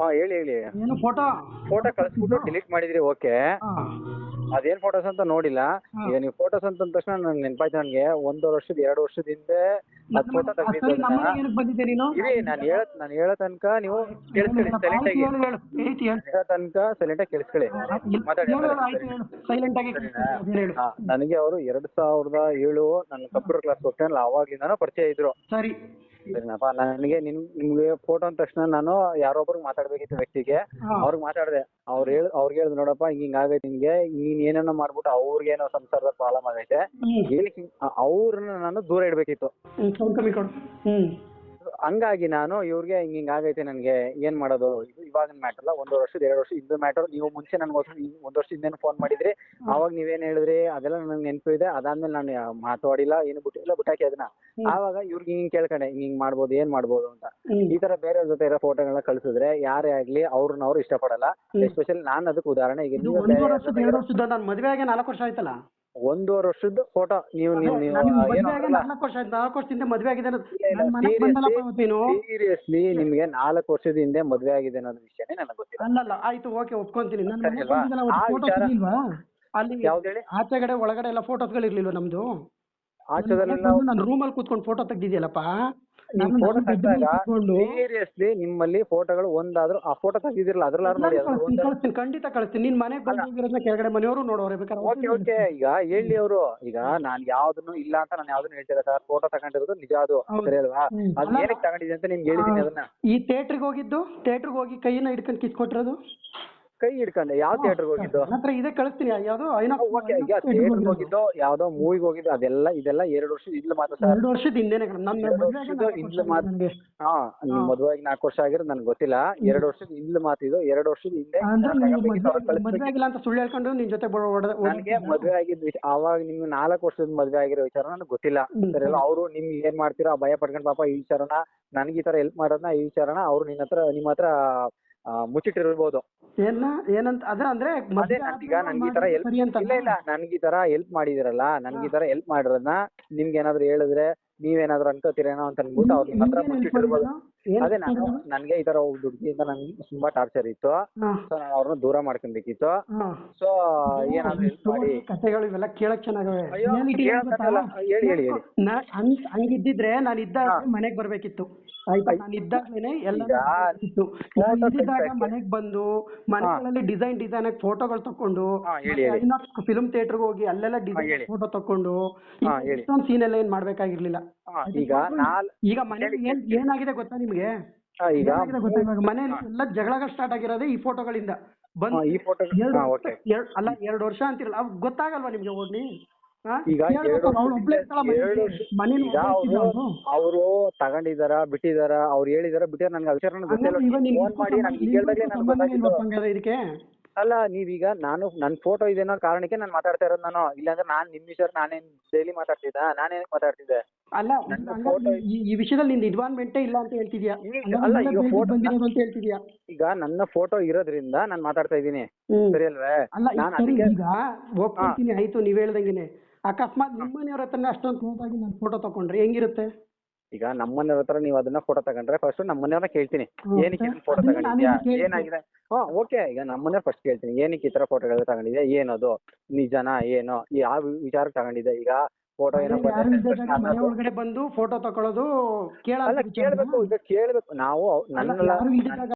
ಹಾ ಹೇಳಿ ಹೇಳಿ. ಏನು ಫೋಟೋ ಫೋಟೋ ಕಳಿಸ್ಬಿಟ್ಟು ಡಿಲೀಟ್ ಮಾಡಿದ್ರಿ ಓಕೆ ಅದೇನ್ ಫೋಟೋಸ್ ಅಂತ ನೋಡಿಲ್ಲ. ಈಗ ನೀವು ಫೋಟೋಸ್ ಅಂತ ಅಂದ ತಕ್ಷಣ ನನ್ಗೆ ನೆನಪಾಯ್ತು ನನಗೆ ಒಂದು ವರ್ಷದ ಎರಡು ವರ್ಷದ ಹಿಂದೆ ಅದ್ ಫೋಟೋ ತೆಗ್ದಿದ್ದು ಬಂದಿದ್ದೆ ನೀನು? ಇರಿ ನಾನು ಹೇಳ ನಾನು ಹೇಳೋ ತನಕ ನೀವು ಕೇಳಿಸ್ಕೊಳ್ಳಿ ಸೈಲೆಂಟ್ ಆಗಿ. ಹೇಳು ಹೇಳು ಏಯ್ತು ಹೇಳು. ಹೇಳೋ ತನಕ ಸೈಲೆಂಟ್ ಆಗಿ ಕೇಳಿಸ್ಕೊಳ್ಳಿ. ಮಾತಾಡಿ ಹೇಳು ಹೇಳು ಆಯ್ತು ಹೇಳು ಆಗಿ ಹಾ, ನನಗೆ ಅವರು ಎರಡ್ ಸಾವಿರದ ಏಳು ನನ್ನ ಕಂಪ್ಯೂಟರ್ ಕ್ಲಾಸ್ ಹೋಗ್ತಾನಲ್ಲ ಅವಾಗ್ಲಿಂದಾನು ಪರಿಚಯ ಇದ್ರು. ಸರಿ. ಸರಿನಪ್ಪ. ನನಗೆ ನಿಮ್ ನಿಮ್ಗೆ ಫೋಟೋ ಅಂದ ತಕ್ಷಣ ನಾನು ಯಾರೊಬ್ರಿಗೆ ಮಾತಾಡ್ಬೇಕಿತ್ತು ವ್ಯಕ್ತಿಗೆ ಹಾ. ಅವ್ರಿಗೆ ಮಾತಾಡಿದೆ. ಅವ್ರು ಹೇಳ ಅವ್ರಿಗೆ ಹೇಳಿದ್ ನೋಡಪ್ಪ ಹಿಂಗ್ ಹಿಂಗ್ ಆಗೈತೆ ನಿಂಗೆ ನೀನ್ ಏನೇನೋ ಮಾಡ್ಬಿಟ್ಟು ಅವ್ರಿಗೇನೋ ಸಂಸಾರದ ಪ್ರಾಬ್ಲಮ್ ಆಗೈತೆ. ಹ್ಮ್. ಏನಕ್ಕೆ ಅವ್ರನ್ನ ನಾನು ದೂರ ಇಡ್ಬೇಕಿತ್ತು. ಹ್ಮ್ ಸೌಂಡ್ ಕಮ್ಮಿ ಕೊಡು. ಹ್ಮ್. ಹಂಗಾಗಿ ನಾನು ಇವ್ರಿಗೆ ಹಿಂಗ್ ಹಿಂಗ್ ಆಗೈತೆ ನನಗೆ ಏನ್ ಮಾಡೋದು? ಇದು ಇವಾಗಿನ ಮ್ಯಾಟರ್ ಅಲ್ಲ ಒಂದು ವರ್ಷದ ಎರಡು ವರ್ಷ ಇದು ಮ್ಯಾಟರ್ ನೀವು ಮುಂಚೆ ನನ್ಗೆ ಒಂದ್ ವರ್ಷ ಹಿಂದೆ ಫೋನ್ ಮಾಡಿದ್ರಿ ಅವಾಗ ನೀವೇನ್ ಹೇಳಿದ್ರಿ ಅದೆಲ್ಲ ನನ್ಗೆ ನೆನಪು ಇದೆ ಅದಾದ್ಮೇಲೆ ನಾನು ಮಾತಾಡಿಲ್ಲ ಏನು ಬಿಟ್ಟಿಲ್ಲ ಬಿಟ್ಟಾಕಿ ಅದನ್ನ. ಆವಾಗ ಇವ್ರಿಗೆ ಹಿಂಗ್ ಕೇಳ್ಕೊಂಡೆ ಹಿಂಗ್ ಹಿಂಗ್ ಮಾಡ್ಬೋದು ಏನ್ ಮಾಡ್ಬೋದು ಅಂತ. ಈ ತರ ಬೇರೆಯವ್ರ ಜೊತೆ ಇರೋ ಫೋಟೋಗಳನ್ನ ಕಳ್ಸಿದ್ರೆ ಯಾರೇ ಆಗ್ಲಿ ಅವ್ರನ್ನ ಅವ್ರು ಇಷ್ಟಪಡಲ್ಲ. ಎಸ್ಪೆಷಲಿ ನಾನು ಅದಕ್ಕೆ ಉದಾಹರಣೆ ಈಗ ನಾನು ಮದುವೆ ಆಗಿ ನಾಲ್ಕು ವರ್ಷ ಆಯ್ತಲ್ಲ? ಒಂದೂವರೆ ವರ್ಷದ ಫೋಟೋ ನೀವು ನೀವು ನೀವು ನಾಲ್ಕು ವರ್ಷ ಆಯ್ತು. ನಾಲ್ಕು ವರ್ಷದಿಂದ ಮದ್ವೆ ಆಗಿದೆ ಅನ್ನೋದು ಇಲ್ಲ, ನನ್ನ ಮನೆಗೆ ಬಂದಲ್ಲಪ್ಪ ಇವತ್ತು ನೀನು. ಸೀರಿಯಸ್ಲಿ ನಿಮ್ಗೆ ನಾಲ್ಕು ವರ್ಷದ ಹಿಂದೆ ಮದ್ವೆ ಆಗಿದೆ ಅನ್ನೋದು ವಿಷಯನೇ ನನಗೆ ಗೊತ್ತಿಲ್ಲ. ಅಲ್ಲಲ್ಲ ಆಯ್ತು ಓಕೆ ಒಪ್ಕೊಂತೀನಿ. ನನ್ನ ಮನೆಗೆ? ಬಂದಿದ್ದಲ್ಲ ಆ ವಿಚಾರ- ಅಲ್ಲಿ ಯಾವ್ದು ಹೇಳಿ? ಆಚೆಗಡೆ ಒಳಗಡೆ ಎಲ್ಲ ಫೋಟೋಸ್ಗಳು ಇರ್ಲಿಲ್ವಾ ನಮ್ದು? ಆಚೆದಲ್ಲೆಲ್ಲ ನಾನು ರೂಮಲ್ಲಿ ಕೂತ್ಕೊಂಡು ಫೋಟೋ ತೆಗ್ದಿದ್ಯಲ್ಲಪ್ಪ? ನಿಮ್ ಫೋಟೋ ತೆಗ್ದಾಗ ಸೀರಿಯಸ್ಲಿ ನಿಮ್ಮಲ್ಲಿ ಫೋಟೋಗಳು ಒಂದಾದ್ರೂ ಆ ಫೋಟೋ ತೆಗ್ದಿದಿರಲ್ಲ ಅದ್ರಲ್ಲಾರು ನೋಡಿ ಅದ್ರಲ್ಲಿ ಕಳಿಸ್ತೀನಿ ಒಂದ್ ಕಳಿಸ್ತೀನಿ ಖಂಡಿತ ಕಳಿಸ್ತೀನಿ. ನಿನ್ ಮನೆಗೆ ಬಂದಿರೋದನ್ನ ಕೆಳಗಡೆ ಮನೆಯವರು ನೋಡೋರೆ ಬೇಕಾದ್ರೆ ಓಕೆ ಓಕೆ ಈಗ ಹೇಳಿ ಅವರು ಈಗ ನಾನ್ ಯಾವ್ದನ್ನು ಇಲ್ಲ ಅಂತ ನಾನು ಯಾವ್ದನ್ನು ಹೇಳ್ತಿಲ್ಲ ಸರ್. ಫೋಟೋ ತಗೊಂಡಿರೋದು ನಿಜ ಅದು ಹೌದು. ಸರಿ ಅಲ್ವಾ? ಹ್ಮ್. ಅದ್ ಅಲ್ಲ- ಏನಕ್ಕೆ ತಗೊಂಡಿದೆ ಅಂತ ನಿಮ್ಗೆ ಹೇಳಿದೀನಿ ಅದನ್ನ. ಈ ಥಿಯೇಟ್ರಿಗೆ ಹೋಗಿದ್ದು ಥಿಯೇಟ್ರಿಗೆ ಹೋಗಿ ಕೈನ ಹಿಡ್ಕೊಂಡು ಕಿಸ್ಕೊಟ್ಟಿರೋದು ಕೈ ಹಿಡ್ಕೊಂಡೆ. ಯಾವ ಥಿಯೇಟರ್ ಹೋಗಿದ್ದು? ಹತ್ರ ಇದೇ ಕಳಿಸ್ತೀನಿ ಯಾವ್ದು ಓಕೆ ಈಗ ಥಿಯೇಟರ್ ಹೋಗಿದ್ದು? ಯಾವ್ದೋ ಮೂವಿಗೆ ಹೋಗಿದ್ದು. ಅದೆಲ್ಲ ಇದೆಲ್ಲ ಎರಡು ವರ್ಷ ಇಲ್ಲ ಮಾತ್ರ ಸರ್. ಎರಡು ವರ್ಷದ ಹಿಂದೆನೆ ಎರಡು ವರ್ಷದ ಹಿಂದೆ ಆಗಿದೆ ಮಾತು. ಹಾ ನಿಮ್ ಮದುವೆಗೆ ನಾಲ್ಕು ವರ್ಷ ಆಗಿರೋ ನನ್ಗೆ ಗೊತ್ತಿಲ್ಲ. ಎರಡು ವರ್ಷದ ಮಾತ್ರ ಮಾತಿದ್ದು ಎರಡು ವರ್ಷದ ಹಿಂದೆ. ಮದುವೆ. ಆಗಿಲ್ಲ ಅಂತ ಸುಳ್ಳು ಹೇಳ್ಕೊಂಡು ನಿನ್ ಜೊತೆ ನನಗೆ ಮದುವೆ ಆಗಿದ್ ವಿಷಯ ಅವಾಗ ನಿಮ್ಗೆ ನಾಲ್ಕು ವರ್ಷದ ಮದುವೆ ಆಗಿರೋ ವಿಚಾರ ನನಗೆ ಗೊತ್ತಿಲ್ಲ. ಸರಿ ಅವರು ನಿಮ್ ಏನ್ ಮಾಡ್ತೀರಾ ಭಯ ಪಡ್ಕೊಂಡು ಪಾಪ ಈ ವಿಚಾರನ ನನಗೆ ಈ ತರ ಹೆಲ್ಪ್ ಮಾಡೋದನ್ನ ಈ ವಿಚಾರನ ಅವ್ರು ನಿನ್ನ ಹತ್ರ ನಿಮ್ಮ ಹತ್ರ ಆ, ಮುಚ್ಚಿಟ್ಟಿರ್ಬೋದು. ಏನ ಏನಂತ ಅದ್ರ ಅಂದ್ರೆ ಅದೇ ನನ್ಗೀಗ ನನ್ಗೆ ಈ ತರ ಹೆಲ್ಪ್ ಸರಿ ಅಂತ ಇಲ್ಲ ಇಲ್ಲ ನನ್ಗೆ ಈ ತರ ಹೆಲ್ಪ್ ಮಾಡಿದಿರಲ್ಲ ನನ್ಗೆ ಈ ತರ ಹೆಲ್ಪ್ ಮಾಡಿರೋದನ್ನ ನಿಮ್ಗೆ ಏನಾದ್ರು ಹೇಳಿದ್ರೆ ನೀವೇನಾದ್ರು ಅನ್ಕೋತೀರೇನೋ ಅಂತ ಅನ್ಬಿಟ್ಟು ಅವ್ರ ನಿಮ್ಮ ಹತ್ರ ಮುಚ್ಚಿಟ್ಟಿರ್ಬೋದು. ಅದೇ ನಾನು ನನ್ಗೆ ಈ ತರ ಹುಡುಗಿಯಿಂದ ನನ್ಗೆ ತುಂಬಾ ಟಾರ್ಚರ್ ಇತ್ತು. ಸೊ ನಾನು ಅವ್ರನ್ನ ದೂರ ಮಾಡ್ಕೊಬೇಕಿತ್ತು. ಸೊ ಏನಾದ್ರು ಹೆಲ್ಪ್ ಮಾಡಿ. ಕಥೆಗಳು ಇವೆಲ್ಲ ಕೇಳಕ್ ಚೆನ್ನಾಗವೆ. ಅಯ್ಯೋ Reality ಏನ್ ಗೊತ್ತಾ? ಕೇಳಕ್ಕಲ್ಲ. ಹೇಳಿ ಹೇಳಿ ಹೇಳಿ. ನಾ- ಹಂಗ್ ಹಂಗಿದ್ದಿದ್ರೆ ನಾನು ಇದ್ದಾಗ ಮನೆಗ್ ಬರ್ಬೇಕಿತ್ತು. ಆಯ್ತಾ? ನಾನು ಇದ್ದಾಗ್ಲೇನೆ ಎಲ್ಲ ಈಗ ಇತ್ತು photo ಇದ್ದಾಗ. ಮನೆಗ್ ಬಂದು ಮನೆಗಳಲ್ಲಿ ಡಿಸೈನ್ ಡಿಸೈನ್ ಆಗಿ ಫೋಟೋಗಳು ತಕೊಂಡು ಹಾ, ಹೇಳಿ, ಹೇಳಿ. ಫಿಲ್ಮ್ ಥಿಯೇಟರ್ಗೆ ಹೋಗಿ ಅಲ್ಲೆಲ್ಲ ಡಿಸೈನ್ ಹೇಳಿ. ಫೋಟೋ ತಕೊಂಡು ಹಾ, ಹೇಳಿ. ಇಷ್ಟೊಂದು ಸೀನ್ ಎಲ್ಲ ಏನ್ ಮಾಡ್ಬೇಕಾಗಿರ್ಲಿಲ್ಲ. ಹಾ, ಈಗ ನಾಲ್ ಈಗ ಮನೇಲಿ ಏನ್ ಏನಾಗಿದೆ ಗೊತ್ತಾ ನಿಮ್ಗೆ? ಈಗ ಮನೇಲಿ ಎಲ್ಲ ಜಗಳಗಳು ಸ್ಟಾರ್ಟ್ ಆಗಿರೋದೇ ಈ ಫೋಟೋಗಳಿಂದ ಬಂದ್ ಈ ಫೋಟೋ ಅಲ್ಲ ಎರಡು ವರ್ಷ ಅಂತಿರಲ್ಲ. ಅವ್ ಗೊತ್ತಾಗಲ್ವಾ ನಿಮ್ಗೆ ಈಗ ಈಗ ಅವರು ತಗೊಂಡಿದಾರ ಬಿಟ್ಟಿದಾರ ಅವ್ರು ಹೇಳಿದಾರ ಬಿಟ್ಟಿದಾರ ನನ್ಗೆ ವಿಚಾರಣೆ ವಿಚಾರ ಗೊತ್ತಿಲ್ಲ ಇದಕ್ಕೆ? ಅಲ್ಲ ನೀವೀಗ ನಾನು ನನ್ ಫೋಟೋ ಇದೆ ಅನ್ನೋ ಕಾರಣಕ್ಕೆ ನಾನು ಮಾತಾಡ್ತಾ ಇರೋದು ನಾನು. ಇಲ್ಲಾಂದ್ರೆ ನಾನು ನಿಮ್ ವಿಚಾರ ನಾನೇನ್ ಡೈಲಿ ಮಾತಾಡ್ತಿದ್ದ? ನಾನೇನ್ ಮಾತಾಡ್ತಿದ್ದೆ? ಅಲ್ಲ ಈ ಈ ವಿಷಯದಲ್ಲಿ ನಿಂದು ಇನ್ವಾಲ್ವ್ಮೆಂಟೇ ಇಲ್ಲ ಅಂತ ಹೇಳ್ತಿದ್ಯಾ? ಈಗ ಅಲ್ಲ, ಈಗ ಫೋಟೋ ಅಂತ ಹೇಳ್ತಿದ್ಯಾ? ಈಗ ನನ್ನ ಫೋಟೋ ಇರೋದ್ರಿಂದ ನಾನು ಮಾತಾಡ್ತಾ ಇದ್ದೀನಿ. ಸರಿ ಅಲ್ವೇ? ಅಲ್ಲ ನಾನು ಅದಕ್ಕೆ ಈಗ ಒಪ್ಕೊಳ್ತೀನಿ ಆಯ್ತು ನೀವ್ ಹೇಳ್ದಂಗೆನೆ. ಅಕಸ್ಮಾತ್ ನಿಮ್ಮನೆಯವ್ರ ಹತ್ರನೇ ಅಷ್ಟೊಂದು ಕ್ಲೋಸ್ ನಾನು ಫೋಟೋ ತಕೊಂಡ್ರೆ ಹೆಂಗಿರುತ್ತೆ? ಈಗ ನಮ್ಮನೆಯವ್ರ ಹತ್ರ ನೀವು ಅದನ್ನ ಫೋಟೋ ತಗೊಂಡ್ರೆ ಫಸ್ಟ್ ನಮ್ಮನೆಯವ್ರನ್ನ ಕೇಳ್ತೀನಿ. ಏನಕ್ಕೆ ಫೋಟೋ ತಗೊಂಡಿದ್ಯಾ? ಏನಾಗಿದೆ? ಹಾ ಓಕೆ ಈಗ ನಮ್ಮನೆಯವ್ರ ಫಸ್ಟ್ ಕೇಳ್ತೀನಿ. ಏನಕ್ಕೆ ಈ ತರ ಫೋಟೋಗಳು ತಗೊಂಡಿದ್ಯಾ? ಏನದು? ನಿಜನಾ ಏನೋ? ಯಾವ ವಿಚಾರ ತಗೊಂಡಿದ್ದೆ ಈಗ ಫೋಟೋ ಏನೋ ಒಳಗಡೆ ಬಂದು ಫೋಟೋ ತಕೊಳ್ಳೋದು ಕೇಳ ಅಲ್ಲ ಕೇಳ್ಬೇಕು ಈಗ ಕೇಳ್ಬೇಕು ನಾವು ನನ್ನ